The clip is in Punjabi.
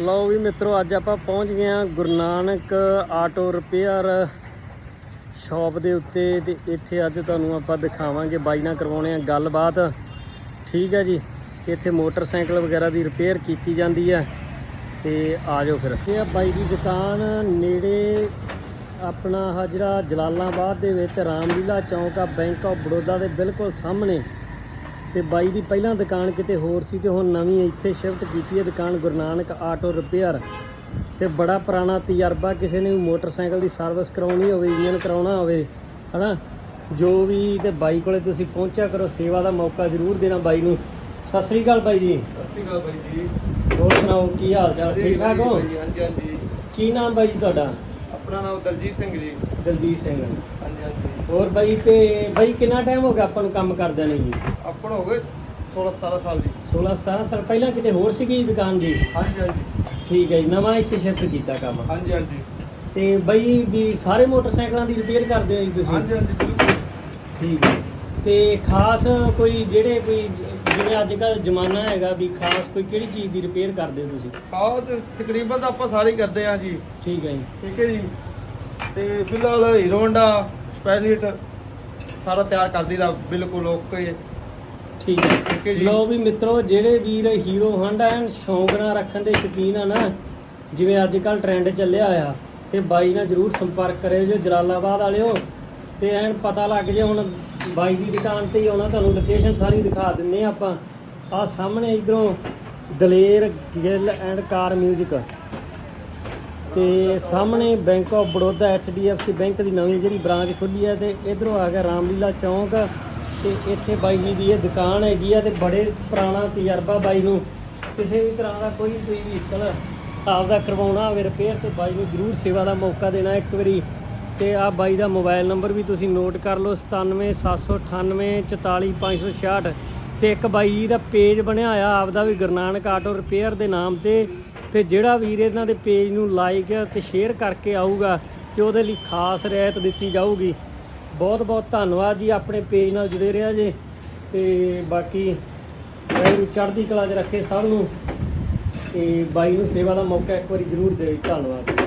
ਲਓ ਵੀ ਮਿੱਤਰੋ, ਅੱਜ ਆਪਾਂ ਪਹੁੰਚ ਗਏ ਆ Guru Nanak auto repair shop ਦੇ ਉੱਤੇ ਤੇ ਇੱਥੇ ਅੱਜ ਤੁਹਾਨੂੰ ਆਪਾਂ ਦਿਖਾਵਾਂਗੇ, ਬਾਈ ਨਾਲ ਕਰਵਾਉਣੇ ਆ ਗੱਲਬਾਤ। ਠੀਕ ਹੈ ਜੀ, ਇੱਥੇ ਮੋਟਰਸਾਈਕਲ ਵਗੈਰਾ ਦੀ ਰਿਪੇਅਰ ਕੀਤੀ ਜਾਂਦੀ ਹੈ ਤੇ ਆ ਜਾਓ ਫਿਰ। ਇਹ ਆ ਬਾਈ ਦੀ ਦੁਕਾਨ, ਨੇੜੇ ਆਪਣਾ ਹਜਰਾ ਜਲਾਲਾਬਾਦ ਦੇ ਵਿੱਚ ਰਾਮਲੀਲਾ ਚੌਂਕ ਆ, ਬੈਂਕ ਆਫ ਬੜੌਦਾ ਦੇ ਬਿਲਕੁਲ ਸਾਹਮਣੇ। ਤੇ ਬਾਈ ਦੀ ਪਹਿਲਾਂ ਦੁਕਾਨ ਕਿਤੇ ਹੋਰ ਸੀ ਤੇ ਹੁਣ ਨਵੀਂ ਇੱਥੇ ਸ਼ਿਫਟ ਕੀਤੀ ਹੈ ਦੁਕਾਨ ਗੁਰੂ ਨਾਨਕ ਆਟੋ ਰਿਪੇਅਰ। ਤੇ ਬੜਾ ਪੁਰਾਣਾ ਤਜਰਬਾ ਕਿਸੇ ਨੇ ਵੀ ਮੋਟਰਸਾਈਕਲ ਦੀ ਸਰਵਿਸ ਕਰਾਉਣੀ ਹੋਵੇ ਇੰਜਨ ਕਰਾਉਣਾ ਹੋਵੇ ਹਨਾ? ਜੋ ਵੀ ਤੇ ਬਾਈ ਕੋਲੇ ਤੁਸੀਂ ਪਹੁੰਚਿਆ ਕਰੋ ਸੇਵਾ ਦਾ ਮੌਕਾ ਜ਼ਰੂਰ ਦੇਣਾ ਬਾਈ ਨੂੰ। ਸਤਿ ਸ੍ਰੀ ਅਕਾਲ ਬਾਈ ਜੀ। ਸਤਿ ਸ਼੍ਰੀ ਅਕਾਲ ਬਾਈ ਜੀ। ਹੋਰ ਸੁਣਾਓ ਕੀ ਹਾਲ ਚਾਲ? ਠੀਕ ਠਾਕ ਹੋ? ਹਾਂਜੀ ਹਾਂਜੀ। ਕੀ ਨਾਮ ਬਾਈ ਤੁਹਾਡਾ? ਆਪਣਾ ਨਾਮ ਦਲਜੀਤ ਸਿੰਘ ਜੀ। ਦਲਜੀਤ ਸਿੰਘ। ਹਾਂਜੀ ਹਾਂਜੀ। ਹੋਰ ਬਾਈ ਤੇ ਬਾਈ ਕਿੰਨਾ ਟਾਈਮ ਹੋ ਗਿਆ ਆਪਾਂ ਨੂੰ ਕੰਮ ਕਰਦਿਆਂ ਨੇ ਜੀ? ਆਪਣ ਹੋ ਗਏ 16 17 ਸਾਲ ਜੀ। 16 17 ਸਾਲ ਪਹਿਲਾਂ ਕਿਤੇ ਹੋਰ ਸੀਗੀ ਦੁਕਾਨ ਜੀ? ਹਾਂਜੀ ਹਾਂਜੀ। ਠੀਕ ਹੈ ਜੀ ਨਵਾਂ ਇੱਥੇ ਸ਼ਿਫਟ ਕੀਤਾ ਕੰਮ। ਹਾਂਜੀ ਹਾਂਜੀ। ਤੇ ਬਈ ਵੀ ਸਾਰੇ ਮੋਟਰਸਾਈਕਲਾਂ ਦੀ ਰਿਪੇਅਰ ਕਰਦੇ ਹੋ ਜੀ ਤੁਸੀਂ? ਹਾਂਜੀ ਹਾਂਜੀ ਬਿਲਕੁਲ। ਠੀਕ ਹੈ। ਤੇ ਖਾਸ ਕੋਈ ਜਿਹੜੇ ਕੋਈ ਜਿਵੇਂ ਅੱਜ ਕੱਲ ਜ਼ਮਾਨਾ ਹੈਗਾ ਵੀ ਖਾਸ ਕੋਈ ਕਿਹੜੀ ਚੀਜ਼ ਦੀ ਰਿਪੇਅਰ ਕਰਦੇ ਹੋ ਤੁਸੀਂ? ਖਾਸ ਤਕਰੀਬਨ ਤਾਂ ਆਪਾਂ ਸਾਰੇ ਹੀ ਕਰਦੇ ਆ ਜੀ। ਠੀਕ ਹੈ ਜੀ। ਠੀਕ ਹੈ ਜੀ। ਤੇ ਫਿਲਹਾਲ ਹੀਰੋ ਹੋਂਡਾ ਸਪੈਸ਼ਲਿਟ ਸਾਰਾ ਤਿਆਰ ਕਰ ਦੀਦਾ ਬਿਲਕੁਲ ਓਕੇ ਠੀਕ ਠੀਕ ਹੈ ਹੈ ਜੀ। ਲਓ ਵੀ ਮਿੱਤਰੋ ਜਿਹੜੇ ਵੀਰ ਹੀਰੋ ਹਾਂਡਾ ਐਨ ਸ਼ੌਂਕ ਨਾਲ ਰੱਖਣ ਦੇ ਸ਼ੌਕੀਨ ਆ ਨਾ ਜਿਵੇਂ ਅੱਜ ਕੱਲ ਟ੍ਰੈਂਡ ਚੱਲਿਆ ਆ ਤੇ ਬਾਈ ਨਾਲ ਜਰੂਰ ਸੰਪਰਕ ਕਰਿਓ ਜੇ ਜਲਾਲਾਬਾਦ ਵਾਲਿਓ ਤੇ ਐਨ ਪਤਾ ਲੱਗ ਜੇ ਹੁਣ ਬਾਈ ਦੀ ਦੁਕਾਨ ਤੇ ਹੀ ਆਉਣਾ, ਤੁਹਾਨੂੰ ਲੋਕੇਸ਼ਨ ਸਾਰੀ ਦਿਖਾ ਦਿੰਨੇ ਆ ਆਪਾਂ। ਆ ਸਾਹਮਣੇ ਇਧਰੋਂ Daler Gill and car music ਤੇ ਸਾਹਮਣੇ bank of Baroda HDFC bank ਦੀ ਨਵੀਂ ਜਿਹੜੀ ਬ੍ਰਾਂਚ ਖੁੱਲੀ ਹੈ ਤੇ ਇਧਰੋਂ ਆ ਗਿਆ ਰਾਮਲੀਲਾ ਚੌਂਕ। ਤੇ ਇੱਥੇ ਬਾਈ ਜੀ ਦੀ ਇਹ ਦੁਕਾਨ ਹੈਗੀ ਆ ਤੇ ਬੜੇ ਪੁਰਾਣਾ ਤਜਰਬਾ ਬਾਈ ਨੂੰ। ਕਿਸੇ ਵੀ ਤਰ੍ਹਾਂ ਦਾ ਕੋਈ ਕੋਈ ਵਹੀਕਲ ਆਪਦਾ ਕਰਵਾਉਣਾ ਹੋਵੇ ਰਿਪੇਅਰ ਤੇ ਬਾਈ ਨੂੰ ਜ਼ਰੂਰ ਸੇਵਾ ਦਾ ਮੌਕਾ ਦੇਣਾ ਇੱਕ ਵਾਰੀ। ਤੇ ਆ ਬਾਈ ਦਾ ਮੋਬਾਈਲ ਨੰਬਰ ਵੀ ਤੁਸੀਂ ਨੋਟ ਕਰ ਲਓ 9778944566 ਤੇ ਇੱਕ ਬਾਈ ਜੀ ਦਾ ਪੇਜ ਬਣਿਆ ਹੋਇਆ, ਆਪਦਾ ਵੀ ਗੁਰਨਾਨਕ ਆਟੋ ਰਿਪੇਅਰ ਦੇ ਨਾਮ ਤੇ ਤੇ ਜਿਹੜਾ ਵੀਰ ਇਹਨਾਂ ਦੇ ਪੇਜ ਨੂੰ ਲਾਈਕ ਤੇ ਸ਼ੇਅਰ ਕਰਕੇ ਆਊਗਾ ਤੇ ਉਹਦੇ ਲਈ ਖਾਸ ਰਿਆਇਤ ਦਿੱਤੀ ਜਾਊਗੀ। ਬਹੁਤ ਬਹੁਤ ਧੰਨਵਾਦ ਜੀ, ਆਪਣੇ ਪੇਜ ਨਾਲ ਜੁੜੇ ਰਿਹਾ ਜੇ, ਤੇ ਬਾਕੀ ਵਾਹਿਗੁਰੂ ਚੜ੍ਹਦੀ ਕਲਾ 'ਚ ਰੱਖੇ ਸਭ ਨੂੰ, ਤੇ ਬਾਈ ਨੂੰ ਸੇਵਾ ਦਾ ਮੌਕਾ ਇੱਕ ਵਾਰੀ ਜ਼ਰੂਰ ਦਿਓ ਜੀ, ਧੰਨਵਾਦ।